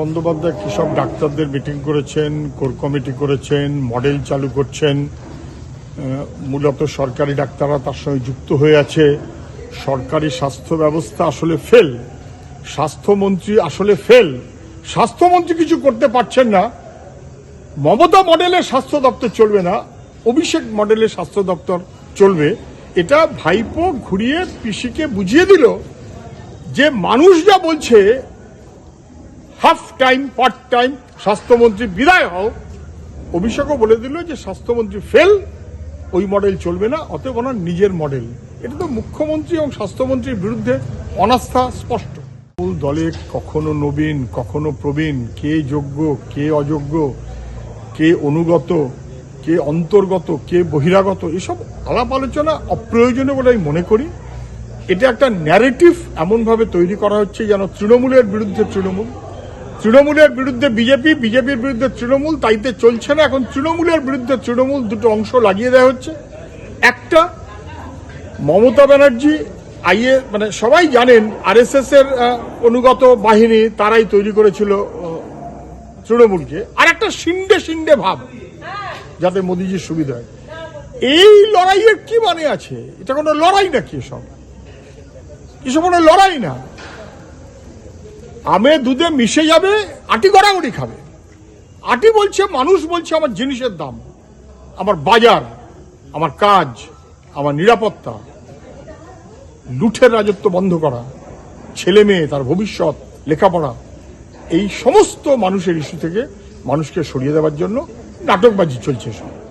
বন্দ্যোপাধ্যায় কৃষক ডাক্তারদের মিটিং করেছেন, কোর কমিটি করেছেন, মডেল চালু করছেন মূলত সরকারি ডাক্তাররা তার সঙ্গে যুক্ত হয়ে আছে, সরকারি স্বাস্থ্য ব্যবস্থা আসলে ফেল স্বাস্থ্যমন্ত্রী আসলে ফেল স্বাস্থ্যমন্ত্রী কিছু করতে পারছেন না, মমতা মডেলের স্বাস্থ্য দপ্তর চলবে না, অভিষেক মডেলের স্বাস্থ্য দপ্তর চলবে, এটা ভাইপো ঘুরিয়ে পিসিকে বুঝিয়ে দিল যে মানুষ যা বলছে হাফ টাইম, পার্ট টাইম, স্বাস্থ্যমন্ত্রী বিদায় হও। অভিষেকও বলে দিল যে স্বাস্থ্যমন্ত্রী ফেল, ওই মডেল চলবে না, অতএব ওনার নিজের মডেল এটা তো মুখ্যমন্ত্রী এবং স্বাস্থ্যমন্ত্রীর বিরুদ্ধে অনাস্থা স্পষ্ট। মূল দলে কখনো নবীন, কখনো প্রবীণ, কে যোগ্য, কে অযোগ্য, কে অনুগত, কে অন্তর্গত, কে বহিরাগত, এসব আলাপ আলোচনা অপ্রয়োজনীয় বলে আমি মনে করি। এটা একটা ন্যারেটিভ এমনভাবে তৈরি করা হচ্ছে যেন তৃণমূলের বিরুদ্ধে তৃণমূল তৃণমূলের বিরুদ্ধে বিজেপি, বিজেপির বিরুদ্ধে তৃণমূল, তাইতে চলছে না। এখন তৃণমূলের বিরুদ্ধে তৃণমূল দুটো অংশ লাগিয়ে দেওয়া হচ্ছে। একটা, মমতা ব্যানার্জি, আইএ মানে সবাই জানেন আরএসএস এর অনুগত বাহিনী তারাই তৈরি করেছিল তৃণমূলকে। আর একটা শিন্ডে শিন্ডে ভাব, যাতে মোদিজির সুবিধা হয়। এই লড়াইয়ের কি মানে আছে? এটা কোনো লড়াই নাকি এসব? এসব কোনো লড়াই না। আমে দুধে মিশে যাবে, আটি গড়াগড়ি খাবে। আটি বলছে, মানুষ বলছে, আমার জিনিসের দাম, আমার বাজার, আমার কাজ, আমার নিরাপত্তা। লুঠের রাজত্ব বন্ধ করা, ছেলে মেয়ে, তার ভবিষ্যৎ, লেখাপড়া, এই সমস্ত মানুষের ইস্যু থেকে মানুষকে সরিয়ে দেওয়ার জন্য নাটকবাজি চলছে সব।